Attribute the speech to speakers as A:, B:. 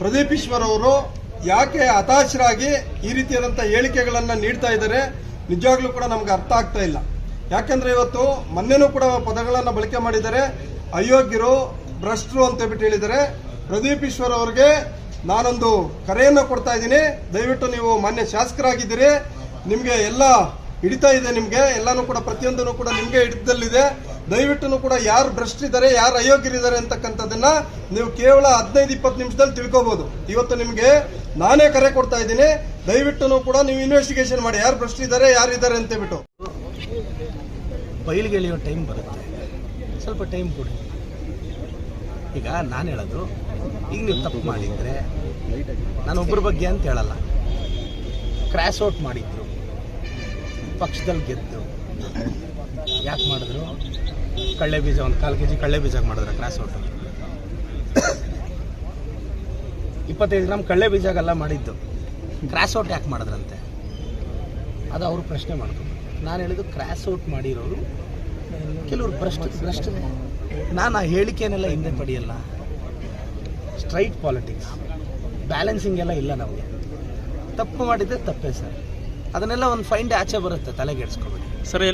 A: ಪ್ರದೀಪ್ ಈಶ್ವರ್ ಅವರು ಯಾಕೆ ಹತಾಶರಾಗಿ ಈ ರೀತಿಯಾದಂಥ ಹೇಳಿಕೆಗಳನ್ನ ನೀಡ್ತಾ ಇದ್ದಾರೆ, ನಿಜವಾಗ್ಲೂ ಕೂಡ ನಮ್ಗೆ ಅರ್ಥ ಆಗ್ತಾ ಇಲ್ಲ. ಯಾಕಂದ್ರೆ ಇವತ್ತು ಮೊನ್ನೆನೂ ಕೂಡ ಪದಗಳನ್ನ ಬಳಕೆ ಮಾಡಿದ್ದಾರೆ. ಅಯೋಗ್ಯರು, ಭ್ರಷ್ಟರು ಅಂತ ಹೇಳ್ಬಿಟ್ಟು ಹೇಳಿದ್ದಾರೆ. ಪ್ರದೀಪ್ ಈಶ್ವರ್ ಅವರಿಗೆ ನಾನೊಂದು ಕರೆಯನ್ನು ಕೊಡ್ತಾ ಇದ್ದೀನಿ. ದಯವಿಟ್ಟು ನೀವು ಮಾನ್ಯ ಶಾಸಕರಾಗಿದ್ದೀರಿ. ನಿಮಗೆ ಎಲ್ಲ ಹಿಡಿತಾ ಇದೆ ನಿಮಗೆ. ಎಲ್ಲಾನು ಕೂಡ ಪ್ರತಿಯೊಂದನ್ನು ಕೂಡ ನಿಮಗೆ ಹಿಡಿತದಲ್ಲಿದೆ. ದಯವಿಟ್ಟು ಕೂಡ ಯಾರು ಭ್ರಷ್ಟಿದ್ದಾರೆ ಯಾರು ಅಯೋಗ್ಯರಿದ್ದಾರೆ ಅಂತಕ್ಕಂಥದ್ದನ್ನ ನೀವು ಕೇವಲ ಹದಿನೈದು, ಇಪ್ಪತ್ತು ನಿಮಿಷದಲ್ಲಿ ತಿಳ್ಕೊಬಹುದು ಇವತ್ತು ನಿಮಗೆ ನಾನೇ ಕರೆ ಕೊಡ್ತಾ ಇದ್ದೀನಿ. ದಯವಿಟ್ಟು ಕೂಡ ನೀವು ಇನ್ವೆಸ್ಟಿಗೇಷನ್ ಮಾಡಿ. ಯಾರು ಭ್ರಷ್ಟಿದ್ದಾರೆ ಯಾರು ಇದ್ದಾರೆ ಅಂತ ಹೇಳ್ಬಿಟ್ಟು.
B: ಬಯಲಿಗೆ ಎಳೆಯೋ ಟೈಮ್ ಬರುತ್ತೆ. ಸ್ವಲ್ಪ ಟೈಮ್ ಕೊಡಿ. ಈಗ ನಾನು ಹೇಳೋದು, ಈಗ ನೀವು ತಪ್ಪು ಮಾಡಿದರೆ ನಾನು ಒಬ್ಬರ ಬಗ್ಗೆ ಅಂತ ಹೇಳಲ್ಲ. ಕ್ರ್ಯಾಶ್ ಔಟ್ ಮಾಡಿದ್ರು. ಪಕ್ಷದಲ್ಲಿ ಗೆದ್ದು. ಯಾಕೆ ಮಾಡಿದ್ರು? ಕಳ್ಳೆ ಬೀಜ, ಒಂದು ಕಾಲು ಕೆ ಜಿ ಕಳ್ಳೆ ಬೀಜ ಮಾಡಿದ್ರೆ ಕ್ರಾಸ್ ಔಟ್ ಇಪ್ಪತ್ತೈದು ಗ್ರಾಮ್ ಕಳ್ಳೆ ಬೀಜಾಗೆಲ್ಲ ಮಾಡಿದ್ದು. ಕ್ರಾಸ್ ಔಟ್ ಯಾಕೆ ಮಾಡಿದ್ರಂತೆ? ಅದು ಅವರು ಪ್ರಶ್ನೆ ಮಾಡಿದ್ರು ನಾನು ಹೇಳಿದ್ದು ಕ್ರಾಸ್ ಔಟ್ ಮಾಡಿರೋರು ಕೆಲವರು ಭ್ರಷ್ಟ ಭ್ರಷ್ಟ ನಾನು ಆ ಹೇಳಿಕೆನೆಲ್ಲ ಹಿಂದೆ ಪಡೆಯಲ್ಲ. ಸ್ಟ್ರೈಟ್ ಪಾಲಿಟಿಕ್ಸ್ ಬ್ಯಾಲೆನ್ಸಿಂಗ್ ಎಲ್ಲ ಇಲ್ಲ ನಮಗೆ. ತಪ್ಪು ಮಾಡಿದ್ರೆ ತಪ್ಪೇ ಸರ್. ಅದನ್ನೆಲ್ಲ ಒಂದು ಫೈಂಡ್ ಆಚೆ ಬರುತ್ತೆ ತಲೆಗೆಡ್ಸ್ಕೊಬೇಡಿ
C: ಸರ್